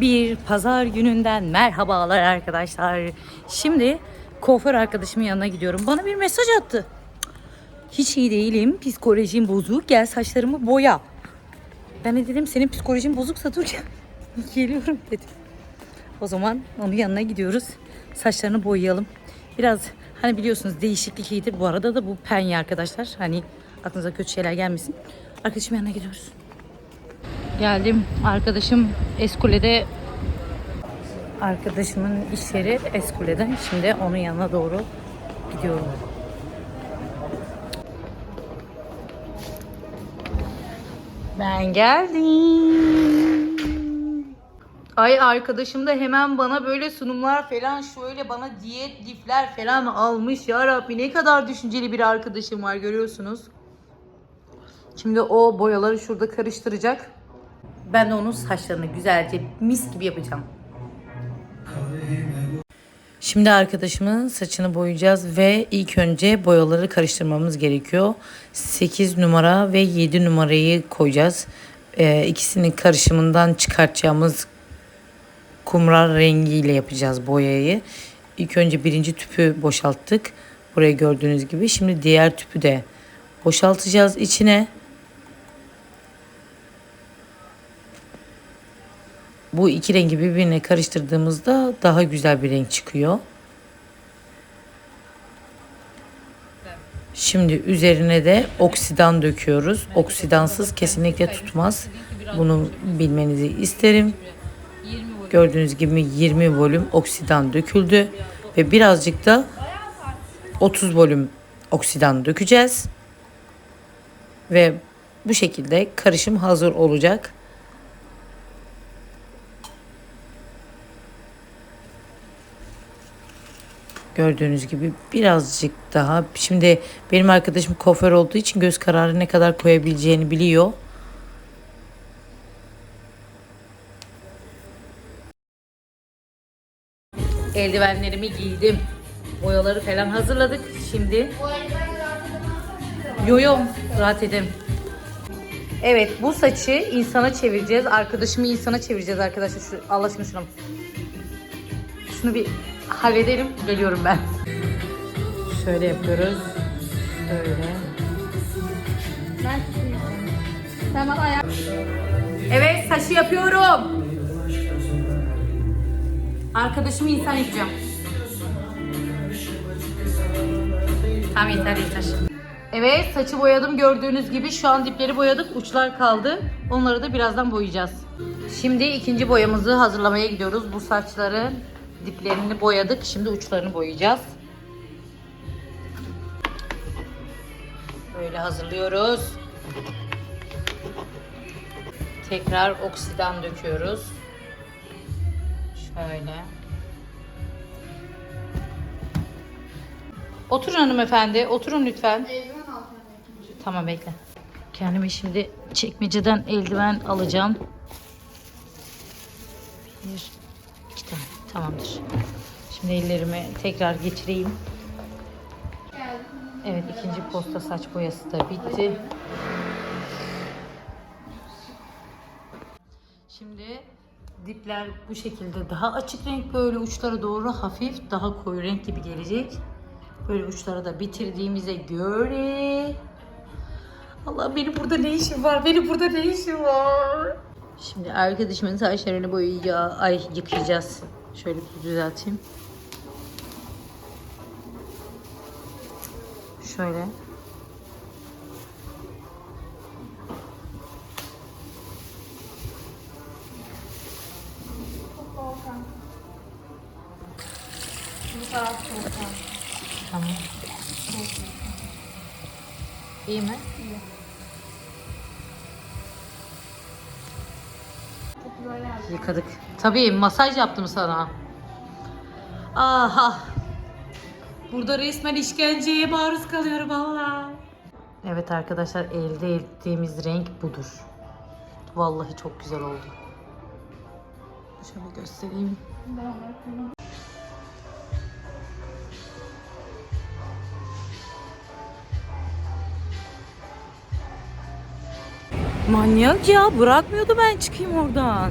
bir pazar gününden merhabalar arkadaşlar. Şimdi kuaför arkadaşımın yanına gidiyorum. Bana bir mesaj attı. Hiç iyi değilim. Psikolojim bozuk. Gel saçlarımı boya. Ben de dedim senin psikolojin bozuksa dur gel. Geliyorum dedim. O zaman onun yanına gidiyoruz. Saçlarını boyayalım. Biraz hani biliyorsunuz değişiklik iyidir. Bu arada da bu penye arkadaşlar. Hani aklınıza kötü şeyler gelmesin. Arkadaşımın yanına gidiyoruz. Geldim. Arkadaşım Eskule'de arkadaşımın iş yeri Eskule'de. Şimdi onun yanına doğru gidiyorum. Ben geldim. Ay arkadaşım da hemen bana böyle sunumlar falan şöyle bana diyet lifler falan almış. Ya Rabbi ne kadar düşünceli bir arkadaşım var görüyorsunuz. Şimdi o boyaları şurada karıştıracak. Ben de onun saçlarını güzelce mis gibi yapacağım. Şimdi arkadaşımın saçını boyayacağız ve ilk önce boyaları karıştırmamız gerekiyor. 8 numara ve 7 numarayı koyacağız. Ee, ikisinin karışımından çıkartacağımız kumral rengiyle yapacağız boyayı. İlk önce birinci tüpü boşalttık. Buraya gördüğünüz gibi. Şimdi diğer tüpü de boşaltacağız içine. Bu iki rengi birbirine karıştırdığımızda daha güzel bir renk çıkıyor. Şimdi üzerine de oksidan döküyoruz. Oksidansız kesinlikle tutmaz. Bunu bilmenizi isterim. Gördüğünüz gibi 20 volüm oksidan döküldü ve birazcık da 30 volüm oksidan dökeceğiz. Ve bu şekilde karışım hazır olacak. Gördüğünüz gibi birazcık daha. Şimdi benim arkadaşım kuaför olduğu için göz kararı ne kadar koyabileceğini biliyor. Eldivenlerimi giydim. Boyaları falan hazırladık. Şimdi yo yo rahat edem. Evet bu saçı insana çevireceğiz. Arkadaşımı insana çevireceğiz arkadaşlar. Şu, Allah aşkına şunu. Şunu bir halledelim. Geliyorum ben. Şöyle yapıyoruz. Böyle. Tamam ayak. Evet saçı yapıyorum. Arkadaşımı insan yapacağım. Tamam yeter yeter. Evet saçı boyadım gördüğünüz gibi şu an dipleri boyadık uçlar kaldı. Onları da birazdan boyayacağız. Şimdi ikinci boyamızı hazırlamaya gidiyoruz. Bu saçların diplerini boyadık. Şimdi uçlarını boyayacağız. Böyle hazırlıyoruz. Tekrar oksidan döküyoruz. Şöyle. Oturun hanımefendi. Oturun lütfen. Tamam bekle. Kendime şimdi çekmeceden eldiven alacağım. Bir, iki tane. Tamamdır. Şimdi ellerimi tekrar geçireyim. Evet ikinci posta saç boyası da bitti. Şimdi dipler bu şekilde daha açık renk böyle uçlara doğru hafif daha koyu renk gibi gelecek. Böyle uçları da bitirdiğimize göre Allah benim burada ne işim var? Benim burada ne işim var? Şimdi arkadaşımın saçlarını boyayacağız. Ay yıkayacağız. Şöyle bir düzelteyim. Şöyle. Tamam. İyi mi? Yap. Yıkadık. Tabii masaj yaptım sana. Aha. Burada resmen işkenceye maruz kalıyorum Allah. Evet arkadaşlar elde ettiğimiz renk budur. Vallahi çok güzel oldu. Şöyle göstereyim. Manyak ya bırakmıyordu ben çıkayım oradan.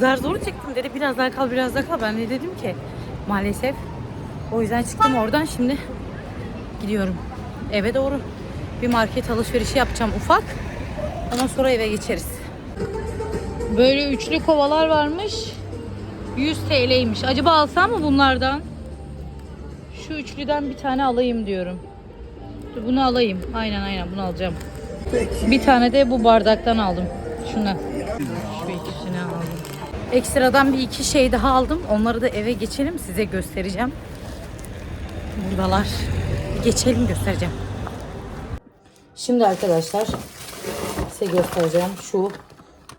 Zar zor çıktım dedi biraz daha kal biraz daha kal. Ben de dedim ki maalesef. O yüzden çıktım oradan şimdi gidiyorum eve doğru. Bir market alışverişi yapacağım ufak. Ondan sonra eve geçeriz. Böyle üçlü kovalar varmış. 100 TL'ymiş. Acaba alsam mı bunlardan? Şu üçlüden bir tane alayım diyorum. Bunu alayım. Aynen aynen bunu alacağım. Bir tane de bu bardaktan aldım. Şundan. Ekstradan bir iki şey daha aldım. Onları da eve geçelim size göstereceğim. Buradalar. Geçelim göstereceğim. Şimdi arkadaşlar size göstereceğim şu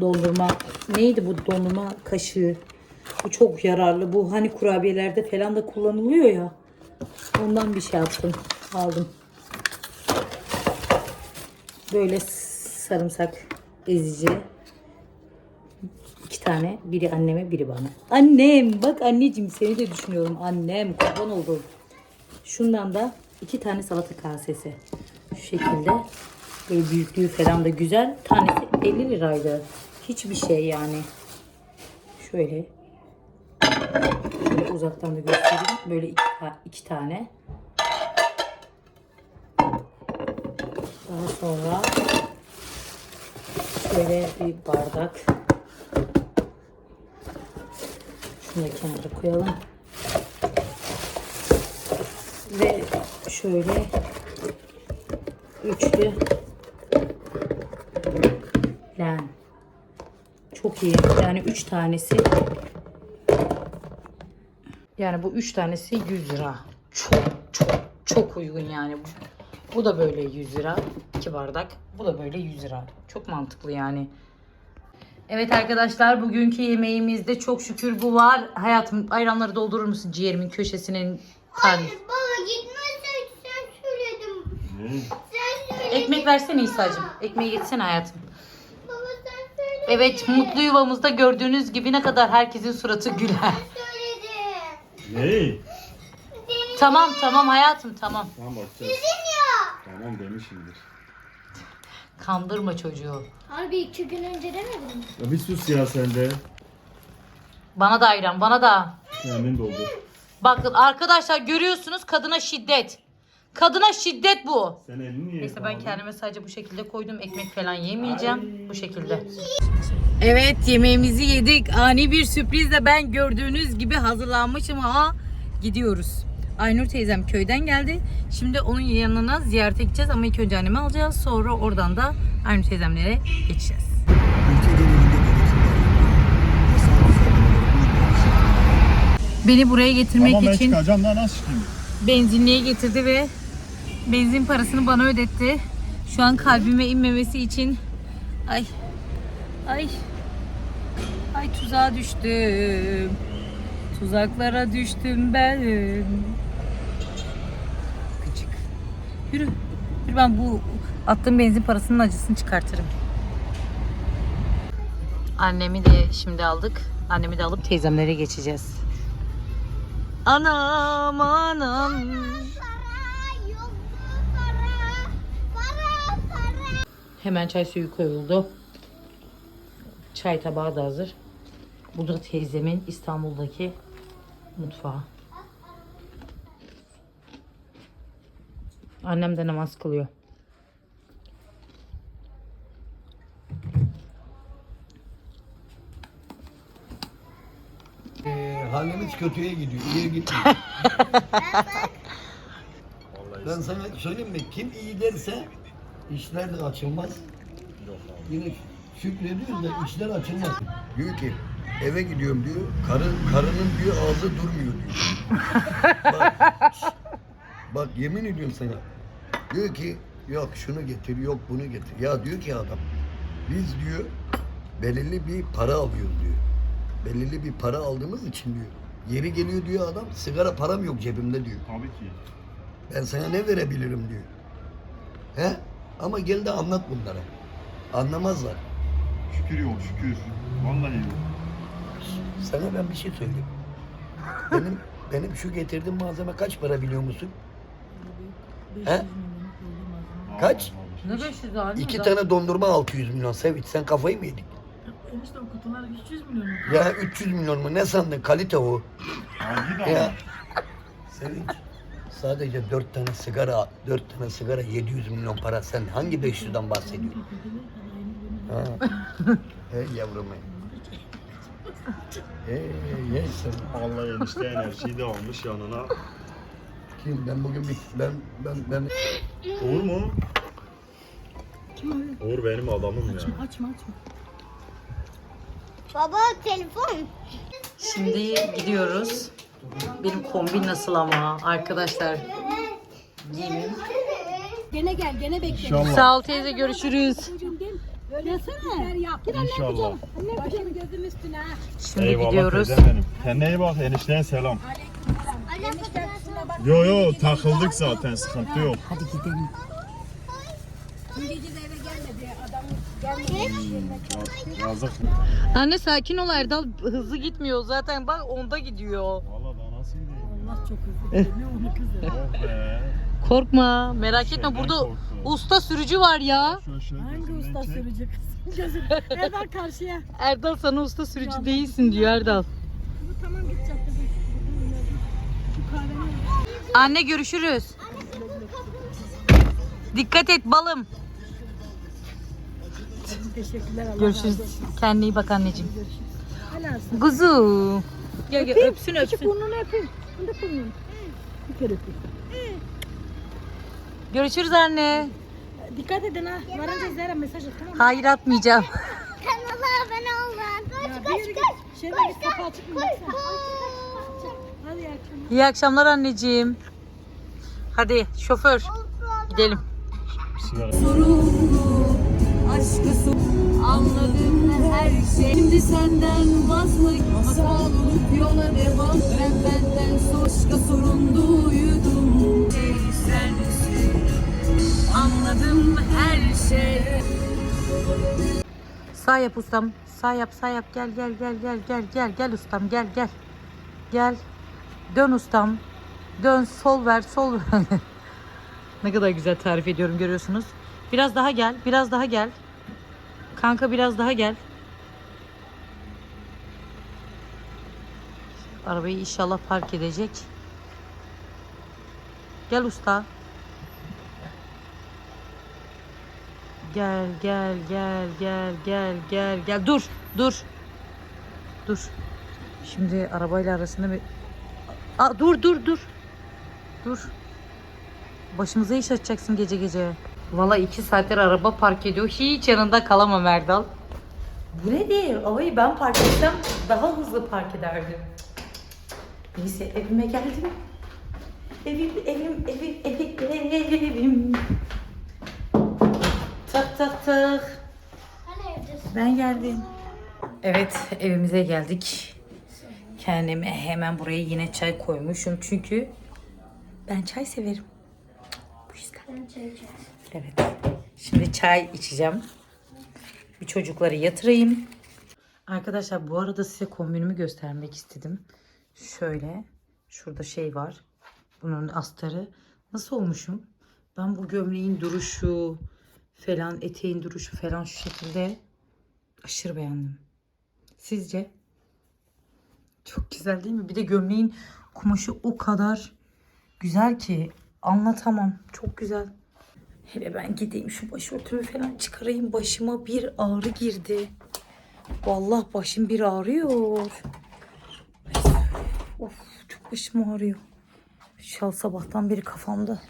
dondurma neydi bu dondurma kaşığı bu çok yararlı bu hani kurabiyelerde falan da kullanılıyor ya ondan bir şey yaptım aldım böyle sarımsak ezici iki tane biri anneme biri bana. Annem bak anneciğim seni de düşünüyorum. Annem kurban oldum. Şundan da iki tane salata kasesi. Şu şekilde. Böyle büyüklüğü falan da güzel. Tanesi 50 liraydı. Hiçbir şey yani. Şöyle. Şöyle uzaktan da göstereyim. Böyle iki, iki tane. Daha sonra şöyle bir bardak şunu da kenara koyalım ve şöyle üçlü lan çok iyi yani üç tanesi yani bu üç tanesi 100 lira çok çok çok uygun yani bu. Da böyle 100 lira. iki bardak. Bu da böyle 100 lira. Çok mantıklı yani. Evet arkadaşlar bugünkü yemeğimizde çok şükür bu var. Hayatım ayranları doldurur musun ciğerimin köşesinin tarihi? Baba gitmezsen sen söyledim. Sen söyledin. Ekmek versene İsa'cığım. Ekmeği getirsene hayatım. Baba sen söyledin. Evet mutlu yuvamızda gördüğünüz gibi ne kadar herkesin suratı güler. Söyledin. Ne? tamam tamam hayatım tamam. Tamam bakacağız. Dedin ya. Tamam demişimdir. Kandırma çocuğu. Harbi iki gün önce demedin mi? Ya bir sus ya sen de. Bana da ayran bana da. Kendin doldur. Bakın arkadaşlar görüyorsunuz kadına şiddet. Kadına şiddet bu. Sen elini niye Neyse ben yıkamadın? kendime sadece bu şekilde koydum. Ekmek falan yemeyeceğim. Bu şekilde. Evet yemeğimizi yedik. Ani bir sürprizle ben gördüğünüz gibi hazırlanmışım ama gidiyoruz. Aynur teyzem köyden geldi. Şimdi onun yanına ziyarete gideceğiz ama ilk önce annemi alacağız. Sonra oradan da Aynur teyzemlere geçeceğiz. Beni buraya getirmek ben için çıkacağım da nasıl çıkayım? benzinliğe getirdi ve benzin parasını bana ödetti. Şu an kalbime inmemesi için ay ay ay tuzağa düştüm. Tuzaklara düştüm ben. Yürü. Yürü ben bu attığım benzin parasının acısını çıkartırım. Annemi de şimdi aldık. Annemi de alıp teyzemlere geçeceğiz. Anam anam. Hemen çay suyu koyuldu. Çay tabağı da hazır. Bu da teyzemin İstanbul'daki mutfağı. Annem de namaz kılıyor. Ee, halimiz kötüye gidiyor, iyiye gitmiyor. ben sana söyleyeyim mi? Kim iyi derse işler de açılmaz. Yine şükrediyoruz da işler açılmaz. Diyor ki eve gidiyorum diyor. Karı, karının diyor ağzı durmuyor diyor. bak, bak yemin ediyorum sana. Diyor ki yok şunu getir yok bunu getir. Ya diyor ki adam biz diyor belirli bir para alıyoruz diyor. Belirli bir para aldığımız için diyor. Yeri geliyor diyor adam sigara param yok cebimde diyor. Tabii ki. Ben sana ne verebilirim diyor. He? Ama gel de anlat bunlara. Anlamazlar. Şükür yok şükür. Vallahi yok. Sana ben bir şey söyleyeyim. Benim benim şu getirdiğim malzeme kaç para biliyor musun? He? Kaç? Ne 500 abi? İki tane dondurma 600 milyon. Sevit sen kafayı mı yedin? Enişte o kutular 300 milyon mu? Ya 300 milyon mu ne sandın kalite o. Hangi de Ya? Sevinç sadece 4 tane sigara 4 tane sigara 700 milyon para sen hangi 500'den bahsediyorsun? Ha. hey yavrum hey. Hey hey sen. Vallahi enişte enerjiyi de almış yanına. Kim ben bugün bir ben ben ben Uğur mu? Uğur benim adamım ya. Açma açma. Baba telefon. Şimdi gidiyoruz. Benim kombin nasıl ama arkadaşlar. Giyimim. Gene gel gene bekle. İnşallah. Sağ ol teyze görüşürüz. Yap. Anne İnşallah. Anne başımı gözüm üstüne. ha. Şimdi Eyvallah gidiyoruz. teyzem benim. Kendine iyi bak enişteye selam. Bak. Yo yo takıldık zaten sıkıntı yok. Hadi gidelim. Dün gece de eve gelmedi. Adam gelmedi. Yazık. Anne sakin ol Erdal hızlı gitmiyor zaten bak onda gidiyor. Valla daha nasıl gideyim? Allah çok hızlı. Ne onu kızı. Oh be. Korkma merak etme burada korktum. usta sürücü var ya. Şöyle şöyle Hangi gözümden usta çek. sürecek? Gözüm. Erdal karşıya. Erdal sana usta sürücü değilsin diyor Erdal. Anne görüşürüz. Dikkat et balım. Teşekkürler Allah Görüşürüz. Kendine iyi bak anneciğim. Kuzu. Gel gel öpsün Küçük öpsün. burnunu öpeyim. Bunu da burnunu. Bir kere öpeyim. Görüşürüz anne. Dikkat edin ha. Varınca Zehra mesaj at tamam mı? Hayır atmayacağım. Kanala abone ol lan. Ya Koş bir koş yürü koş. git. Koş koş. İyi akşamlar. İyi akşamlar anneciğim. Hadi şoför gidelim. Anladım her şey Şimdi senden vazgeç Savrulup yola devam Ben benden başka sorun duydum Ey sensin Anladım her şey Sağ yap ustam. Sağ yap sağ yap. Gel gel gel gel gel gel gel ustam gel gel. Gel. Dön ustam. Dön sol ver sol ne kadar güzel tarif ediyorum görüyorsunuz. Biraz daha gel. Biraz daha gel. Kanka biraz daha gel. Arabayı inşallah park edecek. Gel usta. Gel gel gel gel gel gel gel dur dur dur şimdi arabayla arasında bir Aa, dur dur dur. Dur. Başımıza iş açacaksın gece gece. Valla iki saattir araba park ediyor. Hiç yanında kalamam Erdal. Bu ne değil? Arabayı ben park etsem daha hızlı park ederdim. Neyse evime geldim. Evim evim evim evim evim Tak tak tak. Ben geldim. Evet evimize geldik. Kendime hemen buraya yine çay koymuşum çünkü ben çay severim. Bu yüzden. Ben çay içeceğim. Evet. Şimdi çay içeceğim. Bir çocukları yatırayım. Arkadaşlar bu arada size kombinimi göstermek istedim. Şöyle. Şurada şey var. Bunun astarı. Nasıl olmuşum? Ben bu gömleğin duruşu falan, eteğin duruşu falan şu şekilde aşırı beğendim. Sizce? Çok güzel değil mi? Bir de gömleğin kumaşı o kadar güzel ki anlatamam. Çok güzel. Hele ben gideyim şu başörtümü falan çıkarayım. Başıma bir ağrı girdi. Vallahi başım bir ağrıyor. Of çok başım ağrıyor. Şal sabahtan beri kafamda.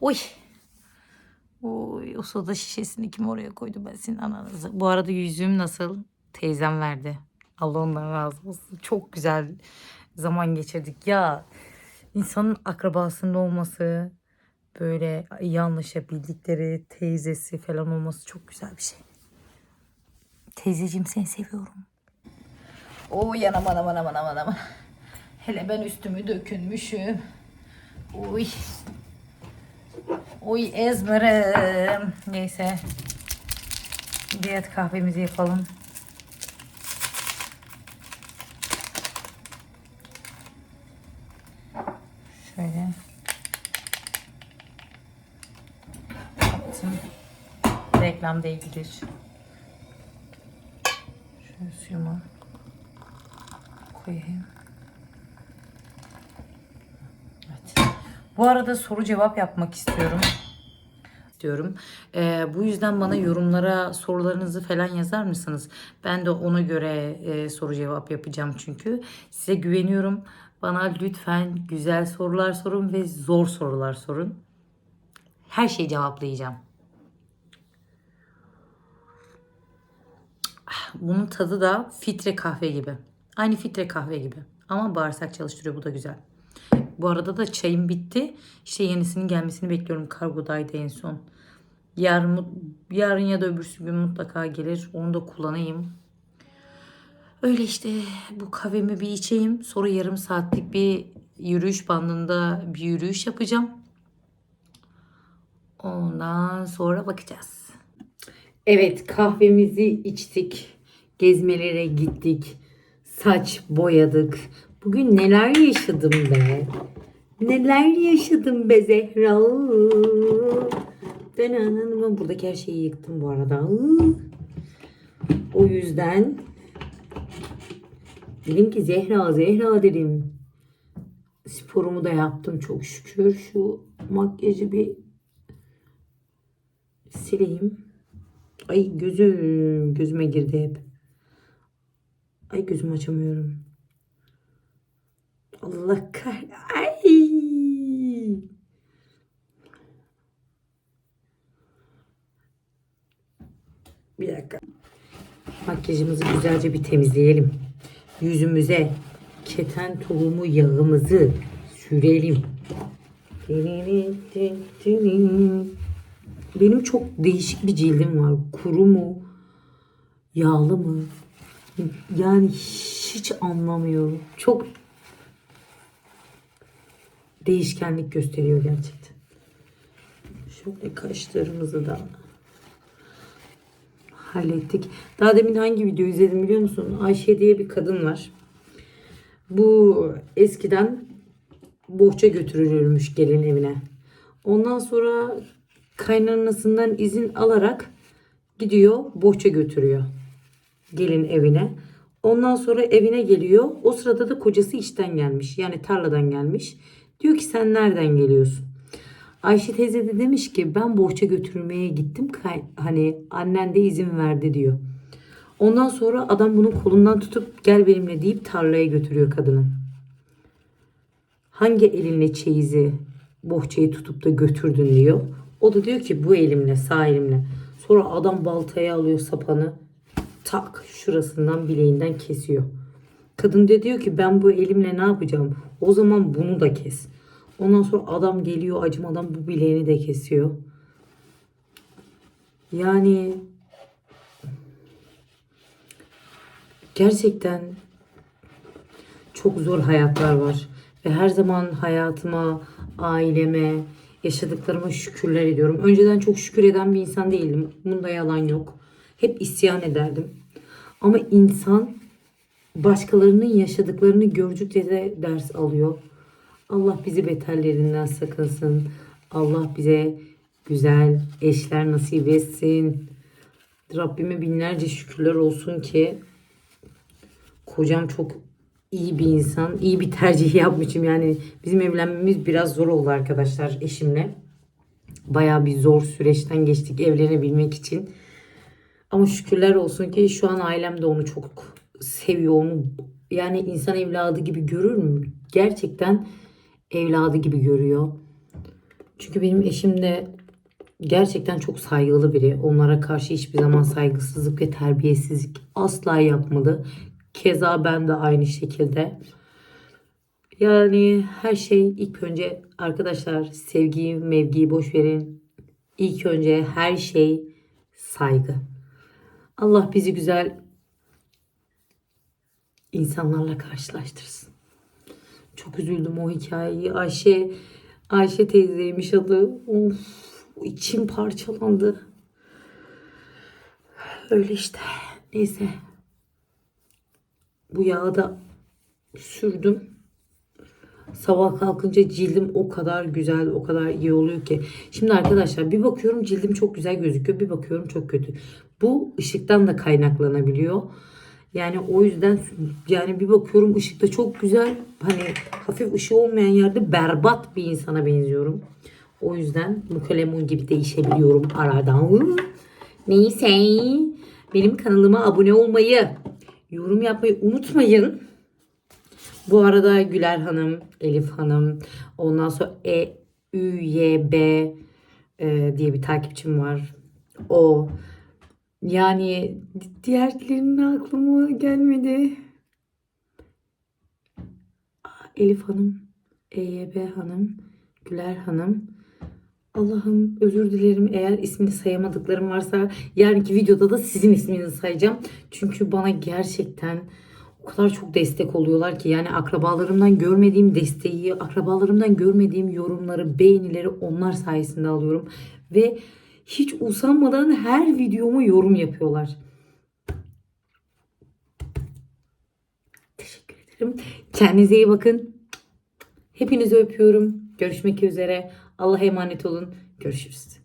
Oy. Oy o soda şişesini kim oraya koydu ben senin ananızı. Bu arada yüzüğüm nasıl? Teyzem verdi. Allah ondan razı olsun. Çok güzel zaman geçirdik. Ya insanın akrabasının olması, böyle iyi anlaşabildikleri teyzesi falan olması çok güzel bir şey. Teyzeciğim seni seviyorum. Oy anam anam anam anam anam. Hele ben üstümü dökünmüşüm. Oy. Oy ezmerim. Neyse. Diyet kahvemizi yapalım. Şöyle. Yaptım. Reklam değildir. suyumu koyayım. Evet. Bu arada soru cevap yapmak istiyorum. istiyorum. Ee, bu yüzden bana yorumlara sorularınızı falan yazar mısınız? Ben de ona göre e, soru cevap yapacağım çünkü. Size güveniyorum. Bana lütfen güzel sorular sorun ve zor sorular sorun. Her şeyi cevaplayacağım. Bunun tadı da filtre kahve gibi. Aynı filtre kahve gibi. Ama bağırsak çalıştırıyor. Bu da güzel. Bu arada da çayım bitti. İşte yenisinin gelmesini bekliyorum. Kargodaydı en son. Yarın, yarın ya da öbürsü gün mutlaka gelir. Onu da kullanayım. Öyle işte bu kahvemi bir içeyim. Sonra yarım saatlik bir yürüyüş bandında bir yürüyüş yapacağım. Ondan sonra bakacağız. Evet kahvemizi içtik. Gezmelere gittik. Saç boyadık. Bugün neler yaşadım be. Neler yaşadım be Zehra. Ben anladım. Buradaki her şeyi yıktım bu arada. O yüzden dedim ki Zehra Zehra dedim. Sporumu da yaptım çok şükür. Şu makyajı bir sileyim. Ay gözüm gözüme girdi hep. Ay gözümü açamıyorum. Allah kah Ay. Bir dakika. Makyajımızı güzelce bir temizleyelim. Yüzümüze keten tohumu yağımızı sürelim. Benim çok değişik bir cildim var. Kuru mu? Yağlı mı? Yani hiç anlamıyorum. Çok değişkenlik gösteriyor gerçekten. Şöyle kaşlarımızı da hallettik. Daha demin hangi video izledim biliyor musun? Ayşe diye bir kadın var. Bu eskiden bohça götürülürmüş gelin evine. Ondan sonra kaynanasından izin alarak gidiyor bohça götürüyor gelin evine. Ondan sonra evine geliyor. O sırada da kocası işten gelmiş. Yani tarladan gelmiş. Diyor ki sen nereden geliyorsun? Ayşe teyze de demiş ki ben bohça götürmeye gittim. Hani annen de izin verdi diyor. Ondan sonra adam bunun kolundan tutup gel benimle deyip tarlaya götürüyor kadını. Hangi elinle çeyizi bohçayı tutup da götürdün diyor. O da diyor ki bu elimle sağ elimle. Sonra adam baltayı alıyor sapanı tak şurasından bileğinden kesiyor. Kadın da diyor ki ben bu elimle ne yapacağım? O zaman bunu da kes. Ondan sonra adam geliyor acımadan bu bileğini de kesiyor. Yani gerçekten çok zor hayatlar var. Ve her zaman hayatıma, aileme, yaşadıklarıma şükürler ediyorum. Önceden çok şükür eden bir insan değildim. Bunda yalan yok. Hep isyan ederdim. Ama insan başkalarının yaşadıklarını gördükçe de ders alıyor. Allah bizi beterlerinden sakınsın. Allah bize güzel eşler nasip etsin. Rabbime binlerce şükürler olsun ki kocam çok iyi bir insan. iyi bir tercih yapmışım. Yani bizim evlenmemiz biraz zor oldu arkadaşlar eşimle. Bayağı bir zor süreçten geçtik evlenebilmek için. Ama şükürler olsun ki şu an ailem de onu çok seviyor. Onu yani insan evladı gibi görür mü? Gerçekten evladı gibi görüyor. Çünkü benim eşim de gerçekten çok saygılı biri. Onlara karşı hiçbir zaman saygısızlık ve terbiyesizlik asla yapmadı. Keza ben de aynı şekilde. Yani her şey ilk önce arkadaşlar sevgiyi, mevgiyi boş verin. İlk önce her şey saygı. Allah bizi güzel insanlarla karşılaştırsın. Çok üzüldüm o hikayeyi. Ayşe Ayşe teyzeymiş adı. Of, içim parçalandı. Öyle işte. Neyse. Bu yağı da sürdüm. Sabah kalkınca cildim o kadar güzel, o kadar iyi oluyor ki. Şimdi arkadaşlar bir bakıyorum cildim çok güzel gözüküyor. Bir bakıyorum çok kötü. Bu ışıktan da kaynaklanabiliyor. Yani o yüzden yani bir bakıyorum ışıkta çok güzel. Hani hafif ışığı olmayan yerde berbat bir insana benziyorum. O yüzden mukalemun gibi değişebiliyorum aradan. Neyse benim kanalıma abone olmayı, yorum yapmayı unutmayın. Bu arada Güler Hanım, Elif Hanım, ondan sonra E, Ü, Y, B e, diye bir takipçim var. O. Yani diğerlerinin aklıma gelmedi. Elif Hanım, EYB Hanım, Güler Hanım. Allah'ım özür dilerim eğer ismini sayamadıklarım varsa yarınki videoda da sizin isminizi sayacağım. Çünkü bana gerçekten o kadar çok destek oluyorlar ki yani akrabalarımdan görmediğim desteği, akrabalarımdan görmediğim yorumları, beğenileri onlar sayesinde alıyorum. Ve hiç usanmadan her videoma yorum yapıyorlar. Teşekkür ederim. Kendinize iyi bakın. Hepinizi öpüyorum. Görüşmek üzere. Allah'a emanet olun. Görüşürüz.